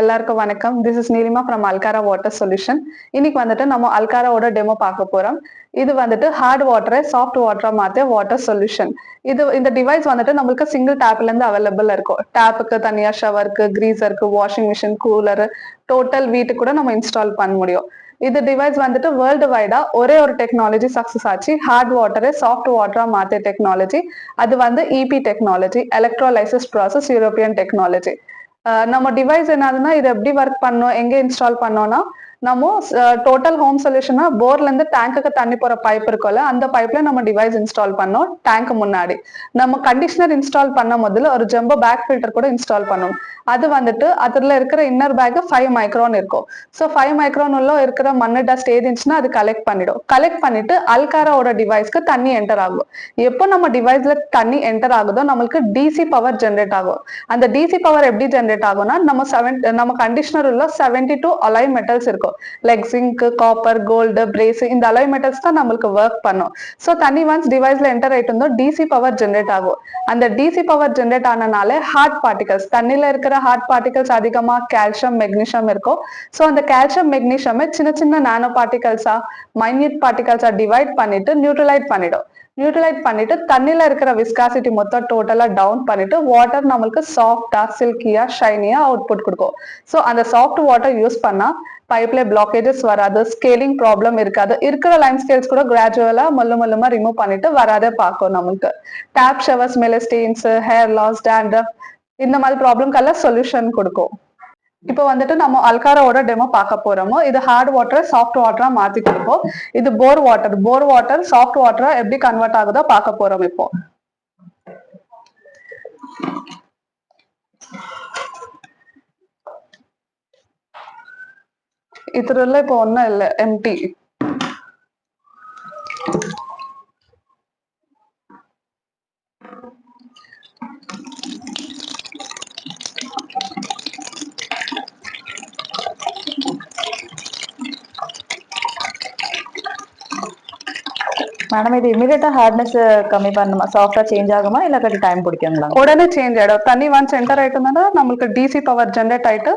எல்லாருக்கும் வணக்கம். This is Neelima from Alkara water solution இன்னைக்கு வந்துட்டு நம்ம அல்காராவோட டெமோ பார்க்க போறோம். இது வந்துட்டு ஹார்ட் வாட்டரை சாஃப்ட் வாட்டரா மாத்த வாட்டர் சொல்யூஷன் இது இந்த டிவைஸ் வந்துட்டு நம்மளுக்கு சிங்கிள் டேப்ல இருந்து அவைலபிள் இருக்கும். டேப்புக்கு தனியா ஷவருக்கு கிரீசருக்கு வாஷிங் மிஷின் கூலர் டோட்டல் வீட்டுக்கு கூட நம்ம இன்ஸ்டால் பண்ண முடியும். இது டிவைஸ் வந்துட்டு வேர்ல்டு வைடா ஒரே ஒரு டெக்னாலஜி சக்சஸ் ஆச்சு. ஹார்ட் வாட்டரை சாஃப்ட் வாட்டரா மாத்திய டெக்னாலஜி அது வந்து EP technology electrolysis process European technology நம்ம டிவைஸ் என்னதுன்னா இது எப்படி ஒர்க் பண்ணோம் எங்க இன்ஸ்டால் பண்ணோம்னா நம்ம டோட்டல் ஹோம் சொல்யூஷனா போர்ல இருந்து டேங்குக்கு தண்ணி போற பைப் இருக்கும்ல அந்த பைப்ல நம்ம டிவைஸ் இன்ஸ்டால் பண்ணோம் டேங்க் முன்னாடி. நம்ம கண்டிஷனர் இன்ஸ்டால் பண்ண முதல்ல ஒரு ஜம்போ பேக் ஃபில்டர் கூட இன்ஸ்டால் பண்ணோம். அது வந்துட்டு அதுல இருக்கிற இன்னர் பேக் ஃபைவ் மைக்ரான் இருக்கும். ஸோ ஃபைவ் மைக்ரான் உள்ள இருக்கிற மண்ணு டஸ்ட் ஏதிச்சுன்னா அது கலெக்ட் பண்ணிடும். கலெக்ட் பண்ணிட்டு அல்காராவோட டிவைஸ்க்கு தண்ணி என்டர் ஆகும். எப்போ நம்ம டிவைஸ்ல தண்ணி என்டர் ஆகுதோ நம்மளுக்கு டிசி பவர் ஜென்ரேட் ஆகும். அந்த டிசி பவர் எப்படி ஜென்ரேட் ஆகும்னா நம்ம செவன் நம்ம கண்டிஷனர் உள்ள செவன்டி டூ அலை மெட்டல்ஸ் இருக்கும். Like zinc copper gold brass இந்த அலாய் மெட்டல்ஸ் தான் நம்மளுக்கு ஒர்க் பண்ணும். ஸோ தண்ணி ஒன்ஸ் டிவைஸ்ல என்டர் ஆயிட்டு இருந்தோம் டிசி பவர் ஜென்ரேட் ஆகும். அந்த டிசி பவர் ஜென்ரேட் ஆனனால ஹார்ட் பார்ட்டிகல்ஸ் தண்ணியில இருக்கிற ஹார்ட் பார்ட்டிகல்ஸ் அதிகமா கால்சியம் மெக்னீஷியம் இருக்கும். ஸோ அந்த கால்சியம் மெக்னீஷியமை சின்ன சின்ன நானோ பார்ட்டிகல்ஸா மைன்யூட் பார்ட்டிகல்ஸா டிவைட் பண்ணிட்டு நியூட்ரலைட் பண்ணிடும். நியூட்ரலைட் பண்ணிட்டு தண்ணியில இருக்கிற விஸ்காசிட்டி மொத்தம் டோட்டலா டவுன் பண்ணிட்டு வாட்டர் நம்மளுக்கு சாஃப்டா சில்கியா ஷைனியா அவுட்புட் கொடுக்கும். ஸோ அந்த சாஃப்ட் வாட்டர் யூஸ் பண்ணா பைப்ல பிளாக்கேஜஸ் வராது ஸ்கேலிங் ப்ராப்ளம் இருக்காது. இருக்கிற லைன் ஸ்கேல்ஸ் கூட கிராஜுவலா மொல்ல மொல்லமா ரிமூவ் பண்ணிட்டு வராதே பார்க்கும் நமக்கு டேப் ஷவர்ஸ் மேல ஸ்டெயின்ஸ் ஹேர் லாஸ் டேண்ட்ரஃப் இந்த மாதிரி ப்ராப்ளம்க்கெல்லாம் சொல்யூஷன் கொடுக்கும். இப்போ வந்துட்டு நம்ம அல்காராவோட டெமோ பார்க்க போறோமோ இது ஹார்ட் வாட்டர் சாஃப்ட் வாட்டரா மாத்தி கொடுப்போம். இது bore water bore water soft வாட்டரா எப்படி கன்வெர்ட் ஆகுதோ பார்க்க போறோம் இப்போ. இதுல இப்போ ஒன்னும் இல்லை எம்டி மேடம் இது இமிடியேட்டா ஹார்ட்னஸ் கம்மி பண்ணுமா சாஃப்டா சேஞ்ச் ஆகுமா இல்ல கட்டி டைம் பிடிக்குங்களா உடனே சேஞ்ச் ஆயிடும் தண்ணி ஒன்ஸ் என்டர் ஆயிட்டு நம்மளுக்கு டிசி பவர் ஜென்ரேட் ஆயிட்டு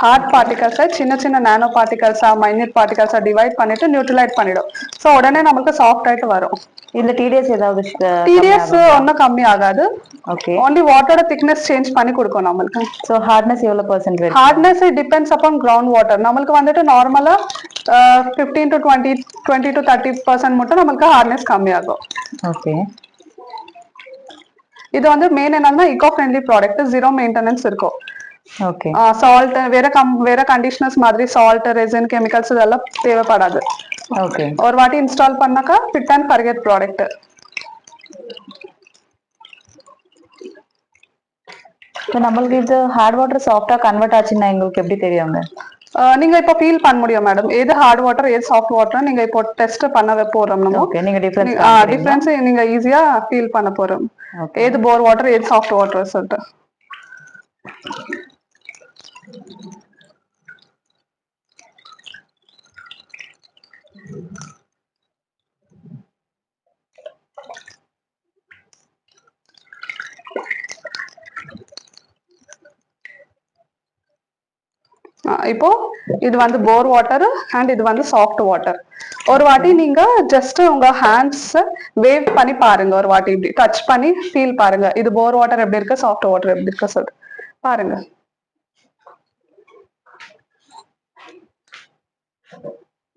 ஹார்ட் பார்ட்டிகல்ஸை சின்ன சின்ன நானோ பார்ட்டிகல்ஸா மைன்யூட் பார்ட்டிகல்ஸா டிவைட் பண்ணிட்டு நியூட்ரலைட் பண்ணிடும். ஸோ உடனே நமக்கு சாஃப்ட் ஆயிட்டு வரும். இதுல டிடிஎஸ் ஏதாவது டிடிஎஸ் ஒன்றும் கம்மி ஆகாது ஓகே ஓன்லி வாட்டரோட திக்னஸ் சேஞ்ச் பண்ணி கொடுக்கும் நம்மளுக்கு. சோ ஹார்ட்னஸ் எவ்வளவு percent hardness depends upon ground water நம்மளுக்கு வந்துட்டு நார்மலா fifteen to twenty twenty to thirty percent மட்டும் நம்மளுக்கு ஹார்ட்னஸ் கம்மியாகும். ஓகே இது வந்து மெயின் என்னன்னா eco friendly product zero maintenance இருக்கும். ஓகே சால்ட் வேற கண்டிஷனர்ஸ் மாதிரி சால்ட் ரெசின் கெமிக்கல்ஸ் இதெல்லாம் தேவைப்படாது. ஓகே ஒரு வாட்டி இன்ஸ்டால் பண்ணாக்கா ஃபிட் அண்ட் ஃபர்கெட் ப்ராடக்ட் இப்போ நம்மளுக்கு இது ஹார்ட் வாட்டர் சாஃப்டா கன்வெர்ட் ஆச்சுன்னா எங்களுக்கு எப்படி தெரியுங்க நீங்க இப்போ ஃபீல் பண்ண முடியும் மேடம் எது ஹார்ட் வாட்டர் எது சாஃப்ட் வாட்டர் நீங்க இப்போ டெஸ்ட் பண்ண போறோம் நம்ம. ஓகே நீங்க டிஃபரன்ஸ் டிஃபரன்ஸ் நீங்க ஈஸியா ஃபீல் பண்ண போறோம். ஏது போர் வாட்டர் ஏது சாஃப்ட் வாட்டர் சொல்லிட்டு. இப்போ இது வந்து போர் வாட்டர் அண்ட் இது வந்து சாஃப்ட் வாட்டர் ஒரு வாட்டி நீங்க ஜஸ்ட் உங்க ஹேண்ட்ஸ் வேவ் பண்ணி பாருங்க. ஒரு வாட்டி இப்படி டச் பண்ணி ஃபீல் பாருங்க. இது போர் வாட்டர் எப்படி இருக்கு? சாஃப்ட் வாட்டர் எப்படி இருக்கு சொல்லிட்டு. பாருங்க.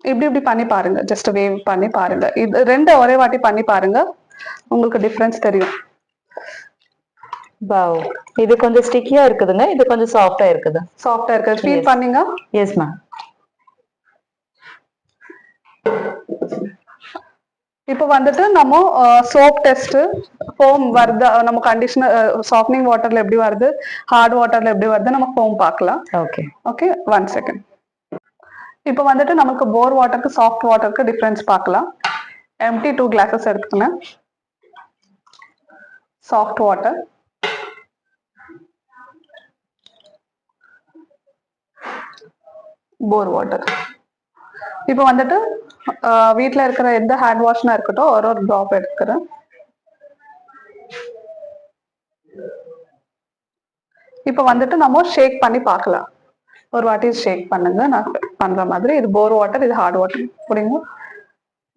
இப்படி இப்படி பண்ணி பாருங்க. ஜஸ்ட் வேவ் பண்ணி பாருங்க. இது ரெண்டு ஒரே வாட்டி பண்ணி பாருங்க. உங்களுக்கு டிஃபரன்ஸ் தெரியும். வாவ் இது கொஞ்சம் ஸ்டிக்கியா இருக்குதுங்க. இது கொஞ்சம் சாஃப்டா இருக்குது. சாஃப்டா இருக்கு. ஃபீல் பண்ணீங்க. எஸ் மேம் இப்போ வந்துட்டு நம்ம சோப் டெஸ்ட் ஃபோம் வருது நம்ம கண்டிஷனர் சாஃப்ட்னிங் வாட்டர்ல எப்படி வருது? ஹார்ட் வாட்டர்ல எப்படி வருது? நம்ம ஃபோம் பார்க்கலாம். ஓகே ஓகே ஒன் செகண்ட் இப்போ வந்துட்டு நமக்கு போர் வாட்டருக்கு சாஃப்ட் வாட்டருக்கு டிஃபரன்ஸ் பார்க்கலாம். எம்டி டூ கிளாஸஸ் எடுத்துக்கணும் சாஃப்ட் வாட்டர் போர் வாட்டர் இப்போ வந்துட்டு வீட்டில் இருக்கிற எந்த ஹேண்ட் வாஷ்னா இருக்கட்டும் ஒரு ஒரு ட்ராப் எடுத்துக்கிறேன். இப்போ வந்துட்டு நம்ம ஷேக் பண்ணி பார்க்கலாம். ஒரு வாட்டி ஷேக் பண்ணுங்க. நான் பண்ற மாதிரி. இது போர் வாட்டர் இது ஹார்ட் வாட்டர் புரியுங்க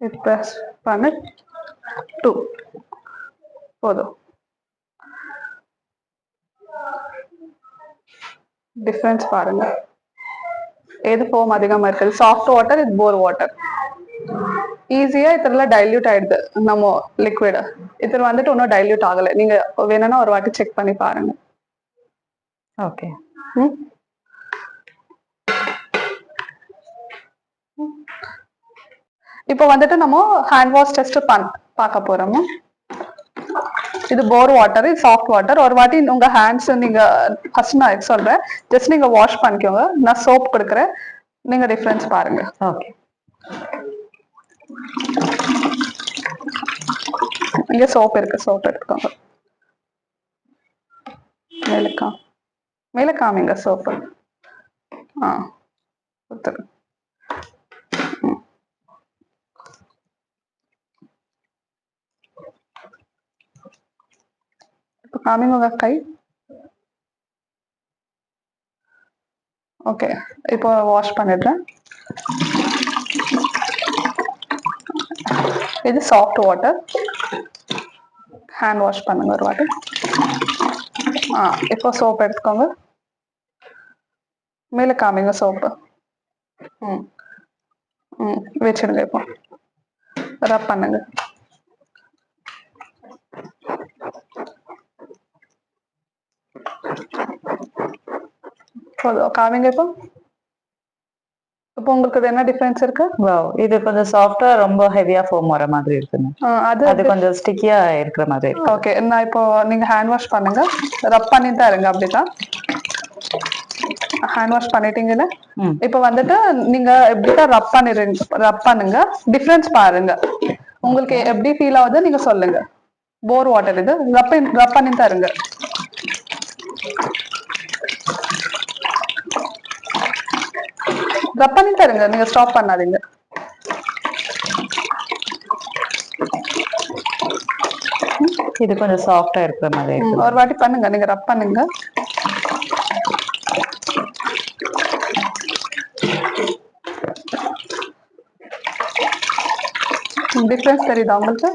இது ப்ரெஸ் பண்ணு. டூ போதும். டிஃப்ரென்ஸ் பாருங்க. எது ஃபோம் அதிகமா இருக்குது சாஃப்ட் வாட்டர் இது போர் வாட்டர் ஈஸியா இதுல டைல்யூட் ஆயிடுது. நம்ம லிக்விட் இதுல வந்துட்டு இன்னும் டைல்யூட் ஆகல. நீங்க வேணும்னா ஒரு வாட்டி செக் பண்ணி பாருங்க. ஓகே ம்? இப்போ வந்துட்டு நம்ம ஹேண்ட் வாஷ் டெஸ்ட் பார்க்க போறோம் இது போர் வாட்டர் இது சாஃப்ட் வாட்டர் ஒரு வாட்டி உங்க ஹேண்ட்ஸ் நீங்க ஃபர்ஸ்ட் நான் சொல்றேன். ஜஸ்ட் நீங்க வாஷ் பண்ணிக்கோங்க. நான் சோப் கொடுக்குறேன். நீங்க டிஃபரன்ஸ் பாருங்க. ஓகே இங்க சோப் இருக்கு. சோப் எடுத்துக்கோங்க. மேல கா மேல காமிங்க சோப்பு ஆ கொடுத்துரு இப்போ காமிங்க கை. ஓகே இப்போ வாஷ் பண்ணிடுறேன். இது சாஃப்ட் வாட்டர் ஹேண்ட் வாஷ் பண்ணுங்க ஒரு வாட்டர் ஆ இப்போ சோப் எடுத்துக்கோங்க. மேலே காமிங்க சோப்பு ம். ம் வச்சிடுங்க இப்போ. ரப் பண்ணுங்க. காமிங்க இப்போ. இப்போ உங்களுக்கு என்ன டிஃபரன்ஸ் இருக்கு? வாவ் இது கொஞ்சம் சாஃப்டா ரொம்ப ஹெவியா ஃபோம் வர மாதிரி இருக்குங்க. அது அது கொஞ்சம் ஸ்டிக்கியா இருக்கிற மாதிரி ஓகே நான் இப்போ நீங்க ஹேண்ட் வாஷ் பண்ணுங்க. ரப் பண்ணி தான் இருங்க அப்படிதான். ஹேண்ட் வாஷ் பண்ணிட்டீங்கல்ல? இப்போ வந்துட்டு நீங்க எப்படிதான் ரப் பண்ணிருங்க ரப் பண்ணுங்க? டிஃபரன்ஸ் பாருங்க. உங்களுக்கு எப்படி ஃபீல் ஆகுது நீங்க சொல்லுங்க. போர் வாட்டர் இது. ரப் ரப் பண்ணி தான் இருங்க. ரப் பண்ணி தான் இருங்க நீங்க ஸ்டாப் பண்ணாதீங்க. இது கொஞ்சம் சாஃப்டா இருக்கிற மாதிரி இருக்கு. ஒரு வாட்டி பண்ணுங்க. நீங்க ரப் பண்ணுங்க. டிஃபரன்ஸ் தெரியுதா உங்களுக்கு?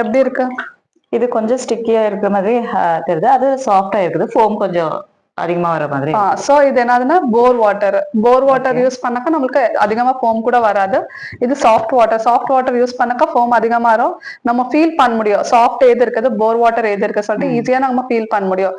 எப்படி இருக்கு? இது கொஞ்சம் ஸ்டிக்கியா இருக்கிற மாதிரி தெரியுது. அது சாஃப்டா இருக்குது. ஃபோம் கொஞ்சம் அதிகமா வர மாதிரி சோ இது என்னதுன்னா bore water bore water use பண்ணாக்க நம்மளுக்கு அதிகமா ஃபோம் கூட வராது. இது soft water soft water use பண்ணாக்க ஃபோம் அதிகமா வரும். நம்ம ஃபீல் பண்ண முடியும். சாஃப்ட் எது இருக்குது? போர் வாட்டர் எது இருக்கு சொல்லிட்டு ஈஸியா நம்ம ஃபீல் பண்ண முடியும்.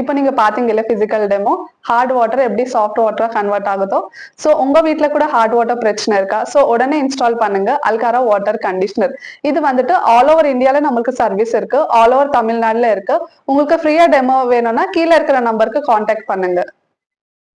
இப்போ நீங்க பாத்தீங்கல்ல பிசிக்கல் டெமோ ஹார்ட் வாட்டர் எப்படி சாஃப்ட் வாட்டரா கன்வெர்ட் ஆகுதோ? சோ உங்க வீட்ல கூட ஹார்ட் வாட்டர் பிரச்சனை இருக்கா? சோ உடனே இன்ஸ்டால் பண்ணுங்க. அல்காரா வாட்டர் கண்டிஷனர் இது வந்துட்டு ஆல் ஓவர் இந்தியால நம்மளுக்கு சர்வீஸ் இருக்கு. ஆல் ஓவர் தமிழ்நாடுல இருக்கு. உங்களுக்கு ஃப்ரீயா டெமோ வேணும்னா கீழே இருக்கிற நம்பருக்கு காண்டாக்ட் பண்ணுங்க.